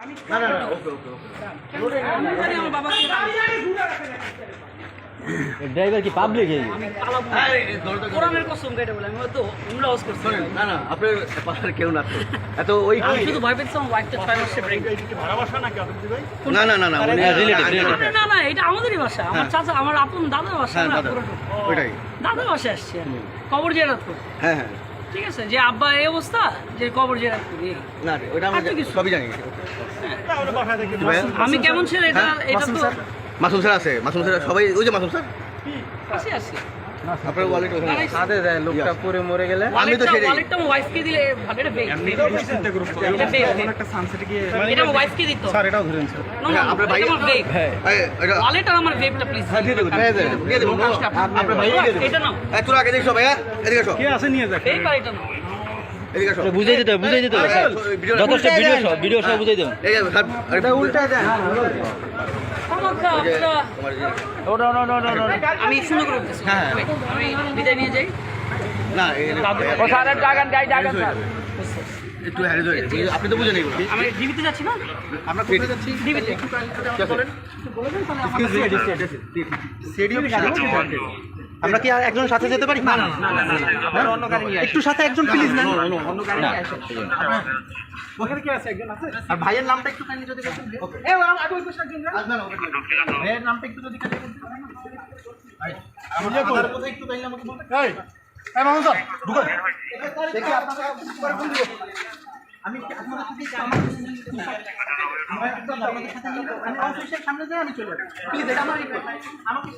না না না ওকে ওকে ওকে। আমার বাবাকে ড্রাইভার কি পাবলিক এই? আরে, এই দরজা খুলে- কোরআনের কসম কেটে বলে আমি হয়তো উমরা হাউস করছি। না না আপনার পাড়ার কেউ না এত ওই আমি শুধু ভয় পেয়েছি আমার ওয়াইফটা ছয় মাসে ব্রেক না না না না হ্যাঁ। না না এটা আমাদেরই বাসা। আমার চাচা আমার আপন দাদার বাসা হ্যাঁ না। ওইটাই। দাদার বাসায় আসছি আমি। কবর জেরাত হ্যাঁ হ্যাঁ। ঠিক আছে যে আব্বা এই অবস্থা যে কবর যে না ওটা কিছু। সবই জানি? আমি কেমন ছেলে? এটা এটা তো মাসুম স্যার আছে মাসুম স্যার সবাই ওই যে মাসুম স্যার? আছে আসি আপনার ওয়ালেট ওখানে আছে। সাথে লোকটা পরে মরে গেলে। আমি তো সেটাই ওয়ালেটটা ওয়াইফকে দিলে এটা বেগ এটা বেগ এটা ওয়াইফকে দিত। স্যার এটাও ধরেন স্যার না না আপনার ভাই- এটা ওয়ালেট আর আমার বেগটা প্লিজ হ্যাঁ দিয়ে দেবো দিয়ে দেবো। দিয়ে দেবো আপনার ভাই দিয়ে দেবো এটা নাও। এই, তোরা আগে দেখছ ভাইয়া এদিকে এসো বেগ আর এটা নাও। এদিকে এসো বুঝাই দিতে হবে, বুঝাই দিতে হবে। হ্যাঁ, যথেষ্ট ভিডিও সহ ভিডিও সহ বুঝাই দেবেন। উল্টা দেন। আমি করে হ্যাঁ, হ্যাঁ। আমি বিদায় নিয়ে যাই। না এই যে- ও স্যার ডাকান গাই ডাকান স্যার। একটু হ্যারিজ হয়ে গেছে। আপনি তো বুঝেন এগুলো। আমি ডিবিতে যাচ্ছি না? আমরা কোথায় যাচ্ছি? ডিবিতে। আমরা কি আর একজন সাথে যেতে পারি? না একটু সাথে একজন প্লিজ না ওখানে কি আছে? একজন আছে? আর ভাইয়ের নামটা একটু কাইন্ডলি যদি? ভাইয়ের নামটা একটু যদি আমার একটু কাইন্ডলি আমাকে? আমি আপনাদের সাথে আমার আমার আমি অফিসের সামনে যাই আমি চলে যাই। প্লিজ এটা আমার আমাকে